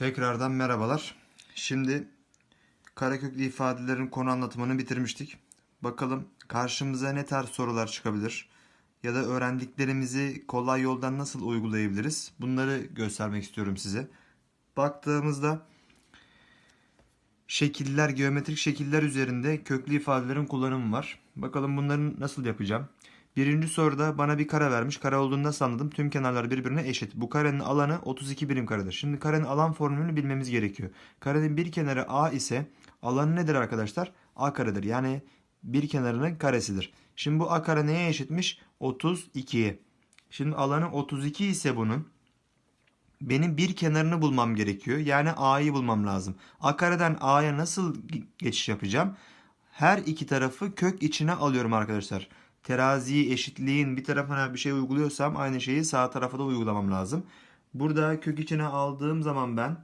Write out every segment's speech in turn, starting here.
Tekrardan merhabalar. Şimdi kareköklü ifadelerin konu anlatımını bitirmiştik. Bakalım karşımıza ne tarz sorular çıkabilir? Ya da öğrendiklerimizi kolay yoldan nasıl uygulayabiliriz? Bunları göstermek istiyorum size. Baktığımızda şekiller, geometrik şekiller üzerinde köklü ifadelerin kullanımı var. Bakalım bunları nasıl yapacağım? Birinci soruda bana bir kare vermiş. Kare olduğunu nasıl anladım? Tüm kenarlar birbirine eşit. Bu karenin alanı 32 birim karedir. Şimdi karenin alan formülünü bilmemiz gerekiyor. Karenin bir kenarı A ise alanı nedir arkadaşlar? A karedir. Yani bir kenarının karesidir. Şimdi bu A kare neye eşitmiş? 32'ye. Şimdi alanı 32 ise bunun benim bir kenarını bulmam gerekiyor. Yani A'yı bulmam lazım. A kareden A'ya nasıl geçiş yapacağım? Her iki tarafı kök içine alıyorum arkadaşlar. Teraziyi eşitliğin bir tarafına bir şey uyguluyorsam aynı şeyi sağ tarafa da uygulamam lazım. Burada kök içine aldığım zaman ben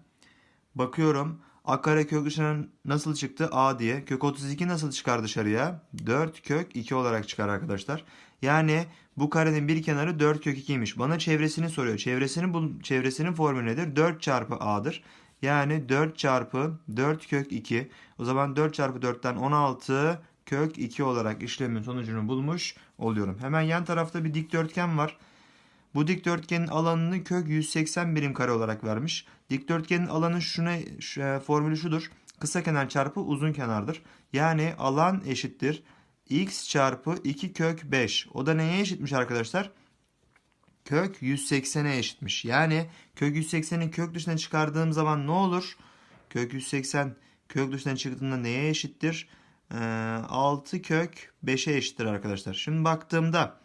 bakıyorum A kare kök içine nasıl çıktı? A diye. Kök 32 nasıl çıkar dışarıya? 4 kök 2 olarak çıkar arkadaşlar. Yani bu karenin bir kenarı 4 kök 2'ymiş. Bana çevresini soruyor. Çevresinin bul çevresinin formülü nedir? 4 çarpı A'dır. Yani 4 çarpı 4 kök 2. O zaman 4 çarpı 4'ten 16 kök 2 olarak işlemin sonucunu bulmuş oluyorum. Hemen yan tarafta bir dikdörtgen var. Bu dikdörtgenin alanını kök 180 birim kare olarak vermiş. Dikdörtgenin alanı şuna şu, e, formülü şudur. Kısa kenar çarpı uzun kenardır. Yani alan eşittir x çarpı 2 kök 5. O da neye eşitmiş arkadaşlar? Kök 180'e eşitmiş. Yani kök 180'i kök dışına çıkardığım zaman ne olur? Kök 180 kök dışına çıktığında neye eşittir? Ee, 6 kök 5'e eşittir arkadaşlar. Şimdi baktığımda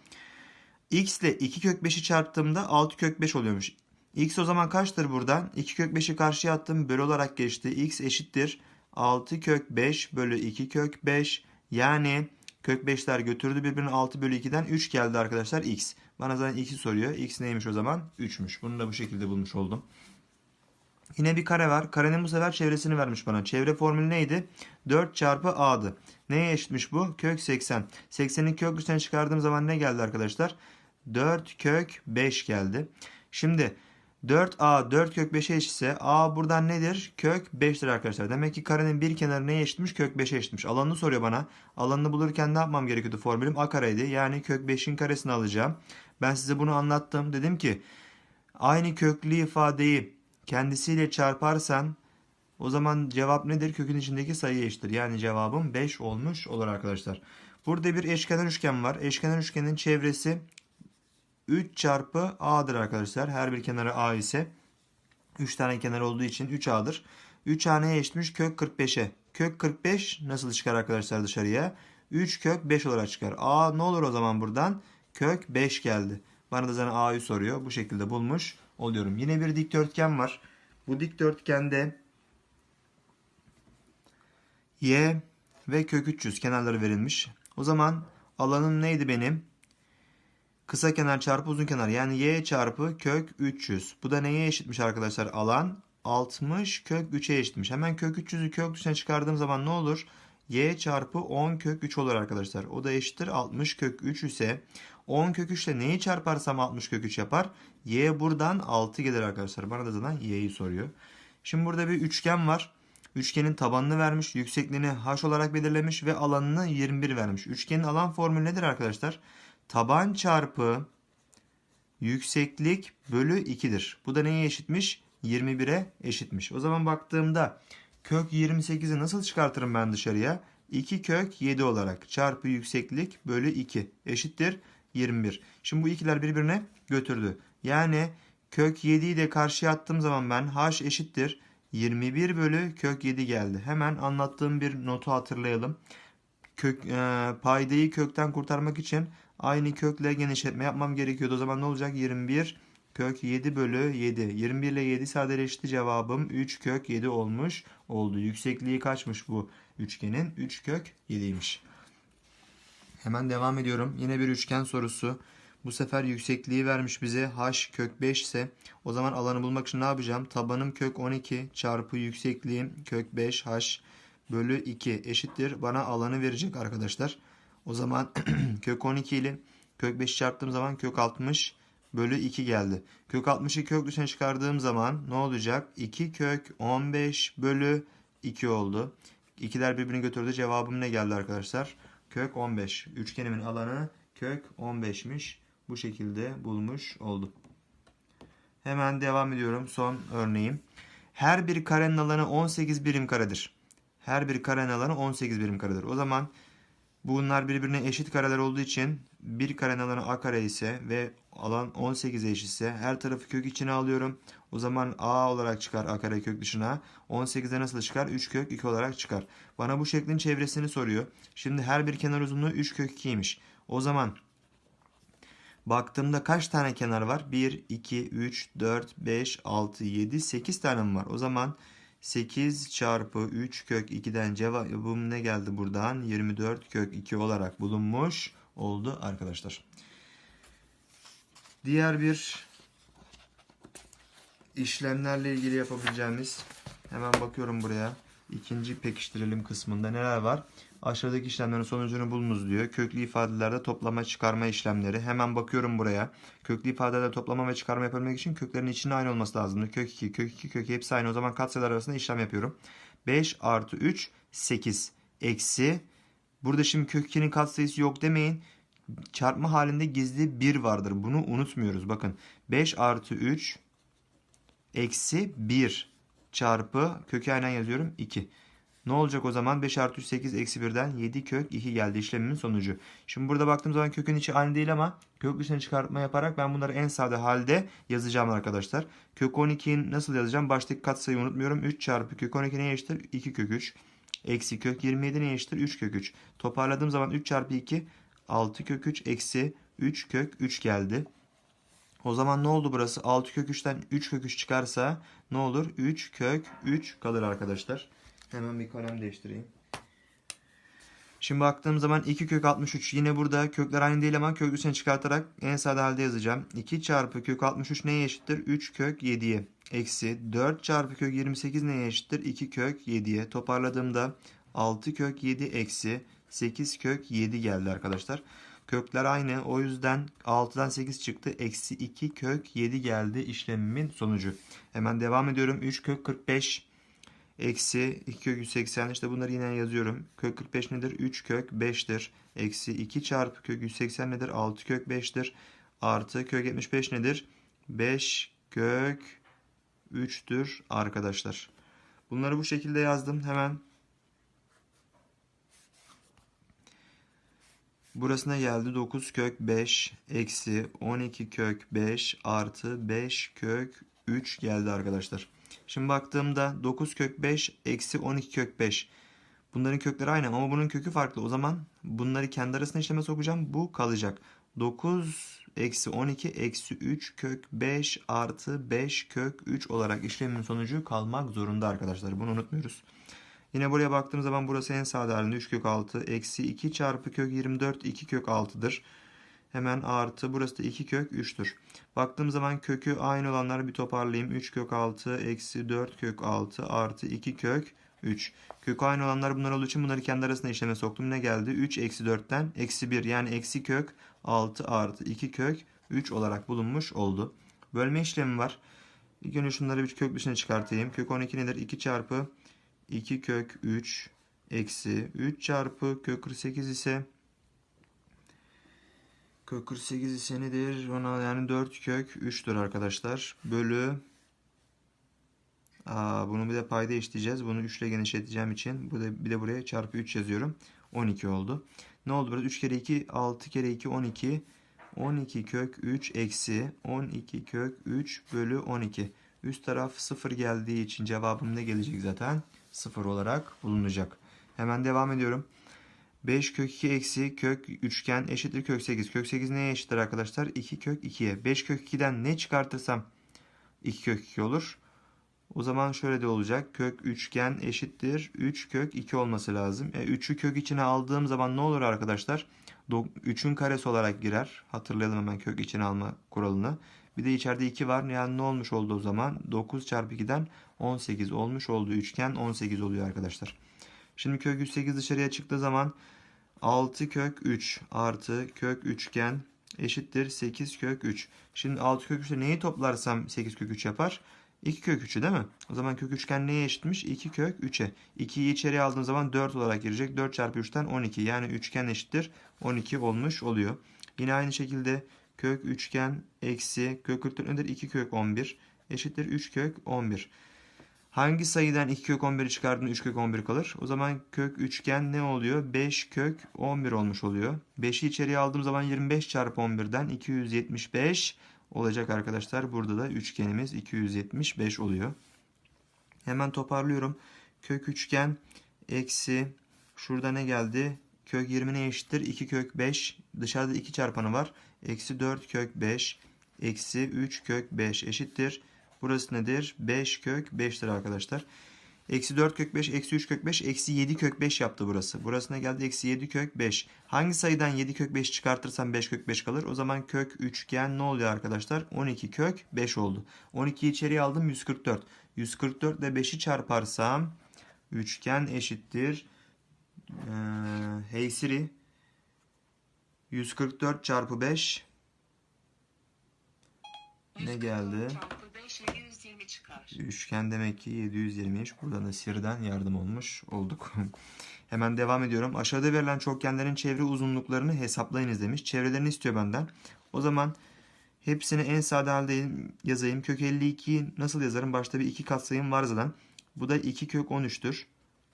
x ile 2 kök 5'i çarptığımda 6 kök 5 oluyormuş. x o zaman kaçtır buradan? 2 kök 5'i karşıya attım. Bölü olarak geçti. x eşittir. 6 kök 5 bölü 2 kök 5. Yani kök 5'ler götürdü birbirini 6 bölü 2'den 3 geldi arkadaşlar x. Bana zaten x'i soruyor. x neymiş o zaman? 3'müş. Bunu da bu şekilde bulmuş oldum. Yine bir kare var. Karenin bu sefer çevresini vermiş bana. Çevre formülü neydi? 4 çarpı a'dı. Neye eşitmiş bu? Kök 80. 80'in kök dışına çıkardığım zaman ne geldi arkadaşlar? 4 kök 5 geldi. Şimdi 4a 4 kök 5'e eşitse a buradan nedir? Kök 5'tir arkadaşlar. Demek ki karenin bir kenarı neye eşitmiş? Kök 5'e eşitmiş. Alanını soruyor bana. Alanını bulurken ne yapmam gerekiyordu? Formülüm a kareydi. Yani kök 5'in karesini alacağım. Ben size bunu anlattım. Dedim ki aynı köklü ifadeyi kendisiyle çarparsan o zaman cevap nedir? Kökün içindeki sayı eşittir. Yani cevabım 5 olmuş olur arkadaşlar. Burada bir eşkenar üçgen var. Eşkenar üçgenin çevresi 3 çarpı a'dır arkadaşlar. Her bir kenarı a ise 3 tane kenar olduğu için 3a'dır. 3 a neye eşitmiş? Kök 45'e. Kök 45 nasıl çıkar arkadaşlar dışarıya? 3 kök 5 olarak çıkar. A ne olur o zaman buradan? Kök 5 geldi. Bana da zaten a'yı soruyor. Bu şekilde bulmuş oluyorum. Yine bir dikdörtgen var. Bu dikdörtgende y ve kök 300 kenarları verilmiş. O zaman alanım neydi benim? Kısa kenar çarpı uzun kenar yani y çarpı kök 300. Bu da neye eşitmiş arkadaşlar? Alan 60 kök 3'e eşitmiş. Hemen kök 300'ü kök dışına çıkardığım zaman ne olur? Y çarpı 10 kök 3 olur arkadaşlar. O da eşittir 60 kök 3 ise 10 kök 3 ile neyi çarparsam 60 kök 3 yapar? y buradan 6 gelir arkadaşlar. Bana da zaten y'yi soruyor. Şimdi burada bir üçgen var. Üçgenin tabanını vermiş, yüksekliğini h olarak belirlemiş ve alanını 21 vermiş. Üçgenin alan formülü nedir arkadaşlar? Taban çarpı yükseklik bölü 2'dir. Bu da neye eşitmiş? 21'e eşitmiş. O zaman baktığımda kök 28'i nasıl çıkartırım ben dışarıya? 2 kök 7 olarak çarpı yükseklik bölü 2 eşittir 21. Şimdi bu ikiler birbirine götürdü. Yani kök 7'yi de karşıya attığım zaman ben h eşittir 21 bölü kök 7 geldi. Hemen anlattığım bir notu hatırlayalım. Kök, e, paydayı kökten kurtarmak için aynı kökle genişletme yapmam gerekiyordu. O zaman ne olacak? 21 kök 7 bölü 7. 21 ile 7 sadeleşti cevabım 3 kök 7 olmuş oldu. Yüksekliği kaçmış bu üçgenin? 3 kök 7'ymiş. Hemen devam ediyorum. Yine bir üçgen sorusu. Bu sefer yüksekliği vermiş bize h kök 5 ise o zaman alanı bulmak için ne yapacağım? Tabanım kök 12 çarpı yüksekliğim kök 5 h bölü 2 eşittir. Bana alanı verecek arkadaşlar. O zaman kök 12 ile kök 5 çarptığım zaman kök 60 bölü 2 geldi. Kök 60'ı kök dışına çıkardığım zaman ne olacak? 2 kök 15 bölü 2 oldu. İkiler birbirini götürdü. Cevabım ne geldi arkadaşlar? Kök 15. Üçgenimin alanı kök 15'miş. Bu şekilde bulmuş oldum. Hemen devam ediyorum. Son örneğim. Her bir karenin alanı 18 birim karedir. Her bir karenin alanı 18 birim karedir. O zaman bunlar birbirine eşit kareler olduğu için bir karenin alanı a kare ise ve alan 18'e eşitse her tarafı kök içine alıyorum. O zaman a olarak çıkar a kare kök dışına. 18'e nasıl çıkar? 3 kök 2 olarak çıkar. Bana bu şeklin çevresini soruyor. Şimdi her bir kenar uzunluğu 3 kök 2'ymiş. O zaman Baktığımda kaç tane kenar var? 1, 2, 3, 4, 5, 6, 7, 8 tane mi var? O zaman 8 çarpı 3 kök 2'den cevabım ne geldi buradan? 24 kök 2 olarak bulunmuş oldu arkadaşlar. Diğer bir işlemlerle ilgili yapabileceğimiz hemen bakıyorum buraya. İkinci pekiştirelim kısmında neler var? Aşağıdaki işlemlerin sonucunu bulunuz diyor. Köklü ifadelerde toplama çıkarma işlemleri. Hemen bakıyorum buraya. Köklü ifadelerde toplama ve çıkarma yapabilmek için köklerin içinde aynı olması lazım. Kök 2, kök 2, kök hepsi aynı. O zaman katsayılar arasında işlem yapıyorum. 5 artı 3, 8. Eksi. Burada şimdi kök 2'nin katsayısı yok demeyin. Çarpma halinde gizli 1 vardır. Bunu unutmuyoruz. Bakın 5 artı 3 eksi 1 çarpı kökü aynen yazıyorum 2. Ne olacak o zaman? 5 artı 3 8 eksi 1'den 7 kök 2 geldi işlemimin sonucu. Şimdi burada baktığım zaman kökün içi aynı değil ama kök dışına çıkartma yaparak ben bunları en sade halde yazacağım arkadaşlar. Kök 12'yi nasıl yazacağım? Baştaki katsayıyı unutmuyorum. 3 çarpı kök 12 neye eşittir? 2 kök 3. Eksi kök 27 neye eşittir? 3 kök 3. Toparladığım zaman 3 çarpı 2 6 kök 3 eksi 3 kök 3 geldi. O zaman ne oldu burası? 6 kök 3'ten 3 kök 3 çıkarsa ne olur? 3 kök 3 kalır arkadaşlar. Hemen bir kalem değiştireyim. Şimdi baktığım zaman 2 kök 63 yine burada kökler aynı değil ama kök üstüne çıkartarak en sade halde yazacağım. 2 çarpı kök 63 neye eşittir? 3 kök 7'ye. Eksi 4 çarpı kök 28 neye eşittir? 2 kök 7'ye. Toparladığımda 6 kök 7 eksi 8 kök 7 geldi arkadaşlar. Kökler aynı. O yüzden 6'dan 8 çıktı. Eksi 2 kök 7 geldi işlemimin sonucu. Hemen devam ediyorum. 3 kök 45 Eksi 2 kök 180 işte bunları yine yazıyorum. Kök 45 nedir? 3 kök 5'tir. Eksi 2 çarpı kök 180 nedir? 6 kök 5'tir. Artı kök 75 nedir? 5 kök 3'tür arkadaşlar. Bunları bu şekilde yazdım. Hemen Burasına geldi 9 kök 5 eksi 12 kök 5 artı 5 kök 3 geldi arkadaşlar. Şimdi baktığımda 9 kök 5 eksi 12 kök 5. Bunların kökleri aynı ama bunun kökü farklı. O zaman bunları kendi arasında işleme sokacağım. Bu kalacak. 9 eksi 12 eksi 3 kök 5 artı 5 kök 3 olarak işlemin sonucu kalmak zorunda arkadaşlar. Bunu unutmuyoruz. Yine buraya baktığım zaman burası en sade halinde 3 kök 6 eksi 2 çarpı kök 24 2 kök 6'dır. Hemen artı burası da 2 kök 3'tür. Baktığım zaman kökü aynı olanları bir toparlayayım. 3 kök 6 eksi 4 kök 6 artı 2 kök 3. Kök aynı olanlar bunlar olduğu için bunları kendi arasında işleme soktum. Ne geldi? 3 eksi 4'ten eksi 1 yani eksi kök 6 artı 2 kök 3 olarak bulunmuş oldu. Bölme işlemi var. İlk önce şunları bir kök dışına çıkartayım. Kök 12 nedir? 2 çarpı 2 kök 3 eksi 3 çarpı kök 48 ise Kök 48 ise nedir? Ona yani 4 kök 3'tür arkadaşlar. Bölü Aa, bunu bir de payda eşitleyeceğiz. Bunu 3 ile genişleteceğim için bu da bir de buraya çarpı 3 yazıyorum. 12 oldu. Ne oldu burada? 3 kere 2 6 kere 2 12. 12 kök 3 eksi 12 kök 3 bölü 12. Üst taraf 0 geldiği için cevabım ne gelecek zaten? 0 olarak bulunacak. Hemen devam ediyorum. 5 kök 2 eksi kök üçgen eşittir kök 8. Kök 8 neye eşittir arkadaşlar? 2 kök 2'ye. 5 kök 2'den ne çıkartırsam 2 kök 2 olur. O zaman şöyle de olacak. Kök üçgen eşittir 3 kök 2 olması lazım. E, 3'ü kök içine aldığım zaman ne olur arkadaşlar? 3'ün karesi olarak girer. Hatırlayalım hemen kök içine alma kuralını. Bir de içeride 2 var. Yani ne olmuş oldu o zaman? 9 çarpı 2'den 18 olmuş oldu. Üçgen 18 oluyor arkadaşlar. Şimdi kök 108 dışarıya çıktığı zaman 6 kök 3 artı kök üçgen eşittir 8 kök 3. Şimdi 6 kök 3 ile neyi toplarsam 8 kök 3 yapar? 2 kök 3'ü değil mi? O zaman kök üçgen neye eşitmiş? 2 kök 3'e. 2'yi içeriye aldığım zaman 4 olarak girecek. 4 çarpı 3'ten 12. Yani üçgen eşittir 12 olmuş oluyor. Yine aynı şekilde kök üçgen eksi kök 44 nedir? 2 kök 11 eşittir 3 kök 11. Hangi sayıdan 2 kök 11'i çıkardığında 3 kök 11 kalır? O zaman kök üçgen ne oluyor? 5 kök 11 olmuş oluyor. 5'i içeriye aldığım zaman 25 çarpı 11'den 275 olacak arkadaşlar. Burada da üçgenimiz 275 oluyor. Hemen toparlıyorum. Kök üçgen eksi şurada ne geldi? Kök 20 ne eşittir? 2 kök 5. Dışarıda 2 çarpanı var. Eksi 4 kök 5. Eksi 3 kök 5 eşittir. Burası nedir? 5 kök 5'tir arkadaşlar. Eksi 4 kök 5, eksi 3 kök 5, eksi 7 kök 5 yaptı burası. Burasına geldi eksi 7 kök 5. Hangi sayıdan 7 kök 5 çıkartırsam 5 kök 5 kalır? O zaman kök üçgen ne oluyor arkadaşlar? 12 kök 5 oldu. 12'yi içeriye aldım 144. 144 ile 5'i çarparsam üçgen eşittir. Ee, hey Siri 144 çarpı 5 ne geldi? Çarpı 5 720 çıkar. Üçgen demek ki 720'ymiş. Burada da Siri'den yardım olmuş olduk. Hemen devam ediyorum. Aşağıda verilen çokgenlerin çevre uzunluklarını hesaplayınız demiş. Çevrelerini istiyor benden. O zaman hepsini en sade halde yazayım. Kök 52'yi nasıl yazarım? Başta bir iki katsayım var zaten. Bu da 2 kök 13'tür.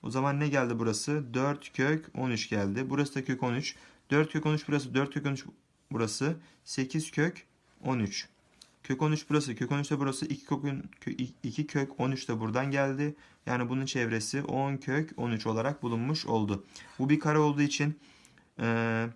O zaman ne geldi burası? 4 kök 13 geldi. Burası da kök 13. 4 kök 13 burası. 4 kök 13 burası. 8 kök 13. Kök 13 burası. Kök 13 de burası. 2 kök, 2 kök 13 de buradan geldi. Yani bunun çevresi 10 kök 13 olarak bulunmuş oldu. Bu bir kare olduğu için e,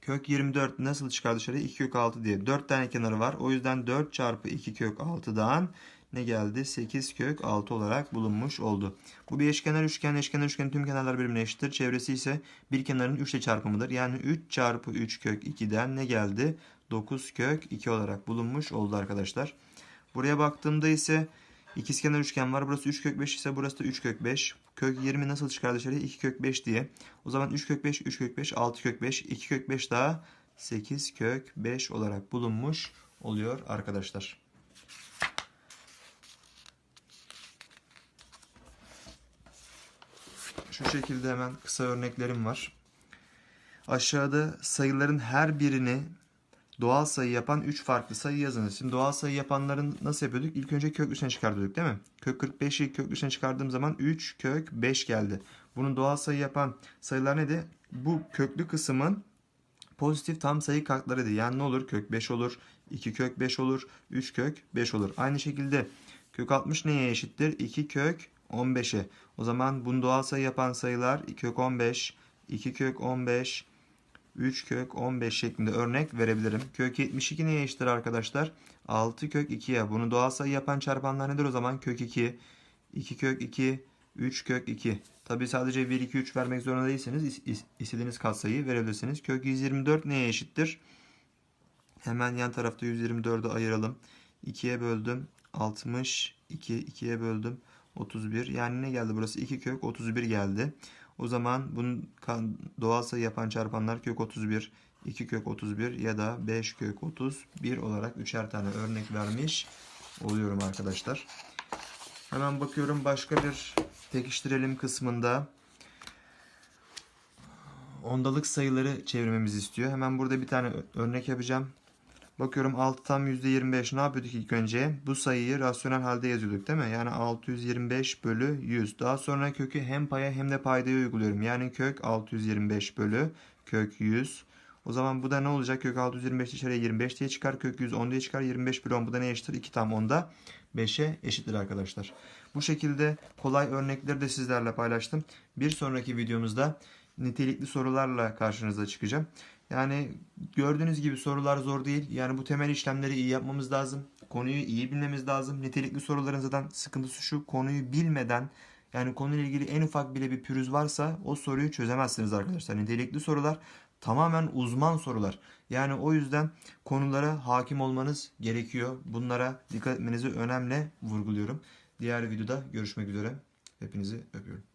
kök 24 nasıl çıkar dışarıya? 2 kök 6 diye. 4 tane kenarı var. O yüzden 4 çarpı 2 kök 6'dan ne geldi? 8 kök 6 olarak bulunmuş oldu. Bu bir eşkenar üçgen. Eşkenar üçgenin tüm kenarlar birbirine eşittir. Çevresi ise bir kenarın 3 ile çarpımıdır. Yani 3 çarpı 3 kök 2'den ne geldi? 9 kök 2 olarak bulunmuş oldu arkadaşlar. Buraya baktığımda ise ikizkenar üçgen var. Burası 3 kök 5 ise burası da 3 kök 5. Kök 20 nasıl çıkar dışarıya? 2 kök 5 diye. O zaman 3 kök 5, 3 kök 5, 6 kök 5, 2 kök 5 daha 8 kök 5 olarak bulunmuş oluyor arkadaşlar. Şu şekilde hemen kısa örneklerim var. Aşağıda sayıların her birini doğal sayı yapan 3 farklı sayı yazınız. Şimdi doğal sayı yapanların nasıl yapıyorduk? İlk önce kök dışına çıkartıyorduk değil mi? Kök 45'i kök çıkardığım zaman 3 kök 5 geldi. Bunun doğal sayı yapan sayılar neydi? Bu köklü kısmın pozitif tam sayı katlarıydı. Yani ne olur? Kök 5 olur, 2 kök 5 olur, 3 kök 5 olur. Aynı şekilde kök 60 neye eşittir? 2 kök 15'e. O zaman bunu doğal sayı yapan sayılar kök 15, 2 kök 15, 3 kök 15 şeklinde örnek verebilirim. Kök 72 neye eşittir arkadaşlar? 6 kök 2'ye. Bunu doğal sayı yapan çarpanlar nedir o zaman? Kök 2, 2 kök 2, 3 kök 2. Tabi sadece 1, 2, 3 vermek zorunda değilseniz istediğiniz katsayıyı verebilirsiniz. Kök 124 neye eşittir? Hemen yan tarafta 124'ü ayıralım. 2'ye böldüm. 62, 2'ye böldüm. 31. Yani ne geldi burası? 2 kök 31 geldi. O zaman bunun doğal sayı yapan çarpanlar kök 31, 2 kök 31 ya da 5 kök 31 olarak üçer tane örnek vermiş oluyorum arkadaşlar. Hemen bakıyorum başka bir pekiştirelim kısmında ondalık sayıları çevirmemizi istiyor. Hemen burada bir tane örnek yapacağım. Bakıyorum 6 tam %25 ne yapıyorduk ilk önce? Bu sayıyı rasyonel halde yazıyorduk değil mi? Yani 625 bölü 100. Daha sonra kökü hem paya hem de paydaya uyguluyorum. Yani kök 625 bölü kök 100. O zaman bu da ne olacak? Kök 625 dışarıya 25 diye çıkar. Kök 100 10 diye çıkar. 25 bölü 10 bu da ne eşittir? 2 tam 10'da 5'e eşittir arkadaşlar. Bu şekilde kolay örnekleri de sizlerle paylaştım. Bir sonraki videomuzda nitelikli sorularla karşınıza çıkacağım. Yani gördüğünüz gibi sorular zor değil. Yani bu temel işlemleri iyi yapmamız lazım. Konuyu iyi bilmemiz lazım. Nitelikli soruların zaten sıkıntısı şu. Konuyu bilmeden yani konuyla ilgili en ufak bile bir pürüz varsa o soruyu çözemezsiniz arkadaşlar. Nitelikli sorular tamamen uzman sorular. Yani o yüzden konulara hakim olmanız gerekiyor. Bunlara dikkat etmenizi önemli vurguluyorum. Diğer videoda görüşmek üzere. Hepinizi öpüyorum.